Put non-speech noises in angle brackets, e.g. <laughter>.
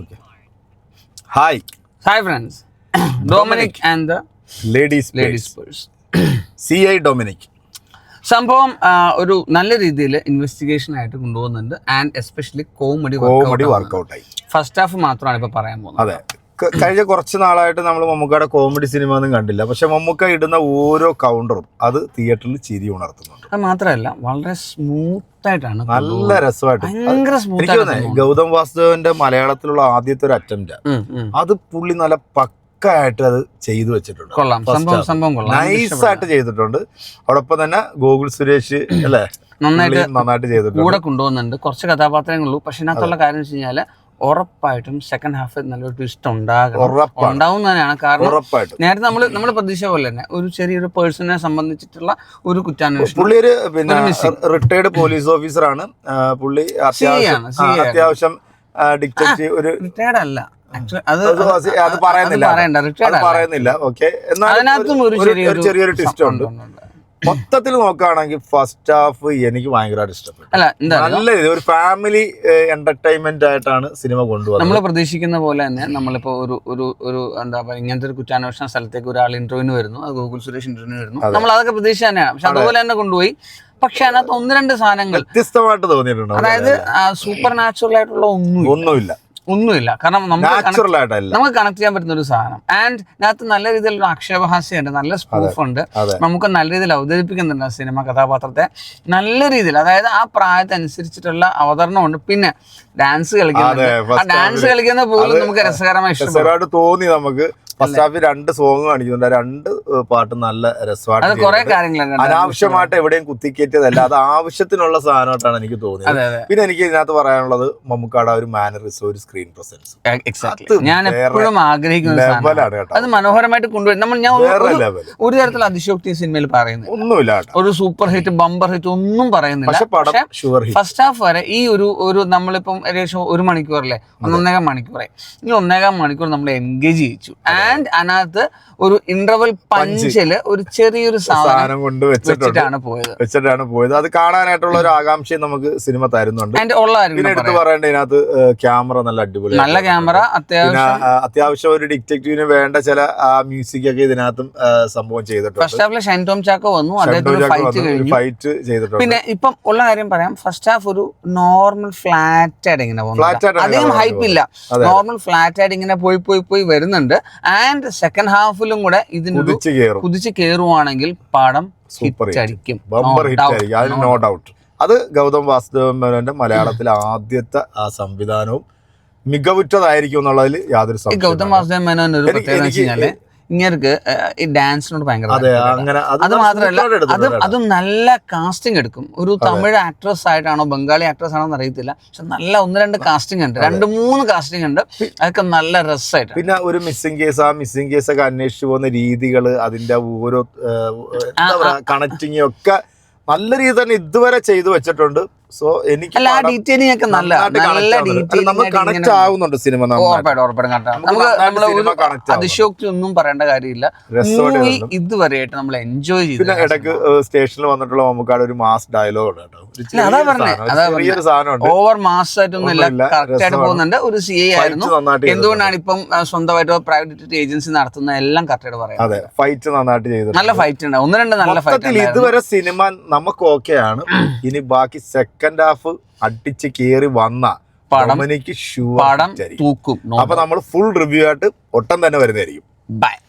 Okay hi hi friends Dominic and the ladies ladies purse C I Dominic സംഭവം ഒരു നല്ല രീതിയിൽ investigation ആയിട്ട് കൊണ്ടുപോകുന്നുണ്ട്. ആൻഡ് എസ്പെഷ്യലി കോമഡി കോമഡി വർക്കൗട്ടായി ഫസ്റ്റ് ഹാഫ് മാത്രമാണ് ഇപ്പൊ പറയാൻ പോകുന്നത്. അതെ. കഴിഞ്ഞ കുറച്ച് നാളായിട്ട് നമ്മൾ മമ്മൂക്കയുടെ കോമഡി സിനിമ ഒന്നും കണ്ടില്ല. പക്ഷെ മമ്മൂക്ക ഇടുന്ന ഓരോ കൗണ്ടറും അത് തിയേറ്ററിൽ ചിരി ഉണർത്തുന്നുണ്ട്. അത് മാത്രമല്ല വളരെ സ്മൂത്ത് ആയിട്ടാണ് നല്ല രസമായിട്ട്. എനിക്ക് തോന്നുന്നത് ഗൗതം വാസുദേവന്റെ മലയാളത്തിലുള്ള ആദ്യത്തെ ഒരു അറ്റംപ്റ്റ് അത് പുള്ളി നല്ല പക്കായിട്ട് അത് ചെയ്തു വെച്ചിട്ടുണ്ട്. നൈസ് ആയിട്ട് ചെയ്തിട്ടുണ്ട്. അതോടൊപ്പം തന്നെ ഗോകുൽ സുരേഷ് അല്ലേ? നന്നായിട്ട് നന്നായിട്ട് ചെയ്തിട്ടുണ്ട്. കൂടെ കൊണ്ടുപോകുന്നുണ്ട്. കുറച്ച് കഥാപാത്രങ്ങളുള്ളൂ പക്ഷെ ഇതിനകത്തുള്ള കാര്യം വെച്ച് കഴിഞ്ഞാൽ ഉറപ്പായിട്ടും സെക്കൻഡ് ഹാഫ് നല്ലൊരു ട്വിസ്റ്റ് ഉണ്ടാകണം. ഉണ്ടാവും തന്നെയാണ്. കാരണം നേരത്തെ നമ്മൾ നമ്മൾ പ്രതീക്ഷ പോലെ തന്നെ ഒരു ചെറിയൊരു പേഴ്സണെ സംബന്ധിച്ചിട്ടുള്ള ഒരു കുറ്റാന്വേഷണം. പുള്ളി ഒരു പിന്നെ റിട്ടയർഡ് പോലീസ് ഓഫീസറാണ് പുള്ളി അത്യാവശ്യം ഡിക്റ്റേറ്റീവ് ഒരു റിട്ടയർഡ് അല്ല. അത് പറയുന്നില്ല. പറയുന്നില്ല. ഓക്കെ അതിനകത്തും ഒരു ചെറിയൊരു ട്വിസ്റ്റ് ഉണ്ട്. മൊത്തത്തിൽ നോക്കുകയാണെങ്കിൽ ഫസ്റ്റ് ഹാഫ് എനിക്ക് ഭയങ്കരമായിട്ട് ഇഷ്ടപ്പെട്ടു. അല്ല നല്ല ഇത് ഒരു ഫാമിലി എന്റർടൈൻമെന്റ് ആയിട്ടാണ് സിനിമ കൊണ്ടുപോകുന്നത് നമ്മൾ പ്രതീക്ഷിക്കുന്ന പോലെ തന്നെ നമ്മളിപ്പോ ഒരു ഒരു ഒരു എന്താ പറയുക ഇങ്ങനത്തെ ഒരു കുറ്റാന്വേഷണ സ്ഥലത്തേക്ക് ഒരാൾ ഇന്റർവ്യൂവിന് വരുന്നു. അത് ഗൂഗിൾ സുരേഷ് ഇന്റർവ്യൂവിന് വരുന്നു. നമ്മൾ അതൊക്കെ പ്രതീക്ഷ തന്നെയാണ് പക്ഷെ അതുപോലെ തന്നെ കൊണ്ടുപോയി. പക്ഷെ അതിനകത്ത് ഒന്ന് രണ്ട് സാധനങ്ങൾ വ്യത്യസ്തമായിട്ട് തോന്നിയിട്ടുണ്ട്. അതായത് സൂപ്പർ നാച്ചുറൽ ആയിട്ടുള്ള ഒന്നും ഒന്നുമില്ല. ഒന്നുമില്ല. കാരണം നമുക്ക് നമുക്ക് കണക്ട് ചെയ്യാൻ പറ്റുന്ന ഒരു സാധനം. ആൻഡ് ഇതിനകത്ത് നല്ല രീതിയിലുള്ള ആക്ഷേപഹാസ്യമുണ്ട് നല്ല സ്പൂഫ് ഉണ്ട്. നമുക്ക് നല്ല രീതിയിൽ അവതരിപ്പിക്കുന്നുണ്ട് ആ സിനിമ കഥാപാത്രത്തെ. നല്ല രീതിയിൽ അതായത് ആ പ്രായത്തിനനുസരിച്ചിട്ടുള്ള അവതരണമുണ്ട്. പിന്നെ ഡാൻസ് കളിക്കുന്നുണ്ട്. ആ ഡാൻസ് കളിക്കുന്ന പോലും നമുക്ക് രസകരമായി ഇഷ്ടപ്പെടും. തോന്നി നമുക്ക്. ഫസ്റ്റ് ഹാഫിൽ രണ്ട് സോങ് കാണിക്കുന്നുണ്ട്. രണ്ട് പാട്ട് നല്ല രസമായിട്ട് കാര്യങ്ങളുണ്ട് അനാവശ്യമായിട്ട് എവിടെയും കുത്തിക്കേറ്റതല്ല അത് ആവശ്യത്തിനുള്ള സാധനമായിട്ടാണ് എനിക്ക് തോന്നിയത്. പിന്നെ എനിക്ക് ഇതിനകത്ത് പറയാനുള്ളത് മമ്മൂക്കാട് ഒരു മാനറിസം ഒരു സ്ക്രീൻ പ്രസൻസ് ഞാൻ എപ്പോഴും ആഗ്രഹിക്കുന്ന അത് മനോഹരമായിട്ട് കൊണ്ടുവരും നമ്മൾ ഞാൻ ഒരു- തരത്തിൽ അതിശോക്തി സിനിമയിൽ പറയുന്നത് ഒന്നുമില്ല ഒരു സൂപ്പർ ഹിറ്റ് ബമ്പർ ഹിറ്റ് ഒന്നും പറയുന്നില്ല. ഫസ്റ്റ് ഹാഫ് വരെ ഈ ഒരു ഒരു നമ്മളിപ്പം ഏകദേശം ഒരു മണിക്കൂറല്ലേ? ഒന്നൊന്നേകാം മണിക്കൂറെ. ഈ ഒന്നേകാം മണിക്കൂർ നമ്മൾ എൻഗേജ് ചെയ്യിച്ചു. ആൻഡ് അതിനകത്ത് ഒരു ഇന്റർവൽ പഞ്ചിൽ ഒരു ചെറിയൊരു സാധനം കൊണ്ട് വെച്ചിട്ടാണ് പോയത്. വെച്ചിട്ടാണ് പോയത്. അത് കാണാനായിട്ടുള്ള ഒരു ആകാംക്ഷയും നമുക്ക് സിനിമ തരുന്നുണ്ട്. പിന്നെ എടുത്ത് പറയാം. പറയേണ്ട ഇതിനകത്ത് ക്യാമറ നല്ല അടിപൊളി നല്ല ക്യാമറ അത്യാവശ്യം അത്യാവശ്യം ഒരു ഡിറ്റക്റ്റീവിന് വേണ്ട ചില മ്യൂസിക് ഒക്കെ ഇതിനകത്തും സംഭവം ചെയ്തിട്ടുണ്ട്. ഫസ്റ്റ് ഹാഫിൽ ഷൈൻ ടോം ചാക്കോ വന്നു അദ്ദേഹത്തിന് ഫൈറ്റ് കഴിഞ്ഞു. ഫൈറ്റ് ചെയ്തിട്ടുണ്ട്. പിന്നെ ഇപ്പം ഉള്ള കാര്യം പറയാം ഫസ്റ്റ് ഹാഫ് ഒരു നോർമൽ ഫ്ലാറ്റ് ആയിട്ട് ഇങ്ങനെ പോകുന്നു അധികം ഹൈപ്പ് ഇല്ല. നോർമൽ ഫ്ലാറ്റ് ആയിട്ട് ഇങ്ങനെ പോയി പോയി പോയി വരുന്നുണ്ട്. ആൻഡ് സെക്കൻഡ് ഹാഫിലും കൂടെ ഇതിന് കുതിച്ച് കയറും കുതിച്ച് കയറുവാണെങ്കിൽ പടം ആയിരിക്കും. നോ ഡൗട്ട് അത് ഗൗതം വാസുദേവൻ മേനോന്റെ മലയാളത്തിലെ ആദ്യത്തെ ആ സംവിധാനവും മികവുറ്റതായിരിക്കും എന്നുള്ളതിൽ യാതൊരു ഗൗതം വാസുദേവൻ മേനോൻ ഒരു പ്രത്യേകത ഇങ്ങർക്ക് ഈ ഡാൻസിനോട് ഭയങ്കര അതെ മാത്രമല്ല അത് അത് നല്ല കാസ്റ്റിംഗ് എടുക്കും. ഒരു തമിഴ് ആക്ട്രസ് ആയിട്ടാണോ ബംഗാളി ആക്ട്രസ് ആണോ എന്ന് അറിയത്തില്ല. പക്ഷെ നല്ല ഒന്ന് രണ്ട് കാസ്റ്റിംഗ് ഉണ്ട്. രണ്ട് മൂന്ന് കാസ്റ്റിംഗ് ഉണ്ട്. അതൊക്കെ നല്ല രസമായിട്ട് പിന്നെ ഒരു മിസ്സിംഗ് കേസ് ആ മിസ്സിംഗ് കേസ് ഒക്കെ അന്വേഷിച്ചു പോകുന്ന രീതികൾ അതിന്റെ ഓരോ കണക്റ്റിങ് ഒക്കെ നല്ല രീതി തന്നെ ഇതുവരെ ചെയ്തു വെച്ചിട്ടുണ്ട്. സോ എനിക്ക് അല്ല ആ ഡീറ്റെയിലിംഗ് ഒക്കെ നല്ല നല്ല ആവുന്നുണ്ട്. നമ്മൾ കണക്ട് ആവുന്നുണ്ട് സിനിമ ഉറപ്പായിട്ടും ഉറപ്പായിട്ടും നമുക്ക് നമുക്ക് connect അതിശോക്തി ഒന്നും പറയേണ്ട കാര്യമില്ല. മൂവി ഇതുവരെയായിട്ട് നമ്മൾ എൻജോയ് ചെയ്തു പിന്നെ ഇടയ്ക്ക് സ്റ്റേഷനിൽ വന്നിട്ടുള്ള നമുക്കാട് ഒരു മാസ് ഡയലോഗ് ഉണ്ട് കേട്ടോ. അതാ ഒരു അതാ ചെറിയൊരു ഓവർ മാസ് ആയിട്ടൊന്നുമില്ല കറക്റ്റ് ആയിട്ട് പോകുന്നുണ്ട്. ഒരു സി എ ആയിരുന്നു. എന്തുകൊണ്ടാണ് ഇപ്പം സ്വന്തമായിട്ട് പ്രൈവറ്റ് ഏജൻസി നടത്തുന്ന എല്ലാം കറക്റ്റ് ആയിട്ട് പറയാം അതെ ഫൈറ്റ് നന്നായിട്ട് ചെയ്തു നല്ല ഫൈറ്റ് ഉണ്ട്. ഒന്ന് രണ്ട് നല്ല ഫൈറ്റ് ഇതുവരെ സിനിമ നമുക്ക് ഓക്കെയാണ് <clears throat> ഇനി ബാക്കി സെക്കൻഡ് ഹാഫ് അടിച്ച് കേറി വന്ന പടം- ഷൂ പടം തൂക്കും. അപ്പൊ നമ്മൾ ഫുൾ റിവ്യൂ ആയിട്ട് ഒട്ടം തന്നെ വരുന്നതായിരിക്കും. ബൈ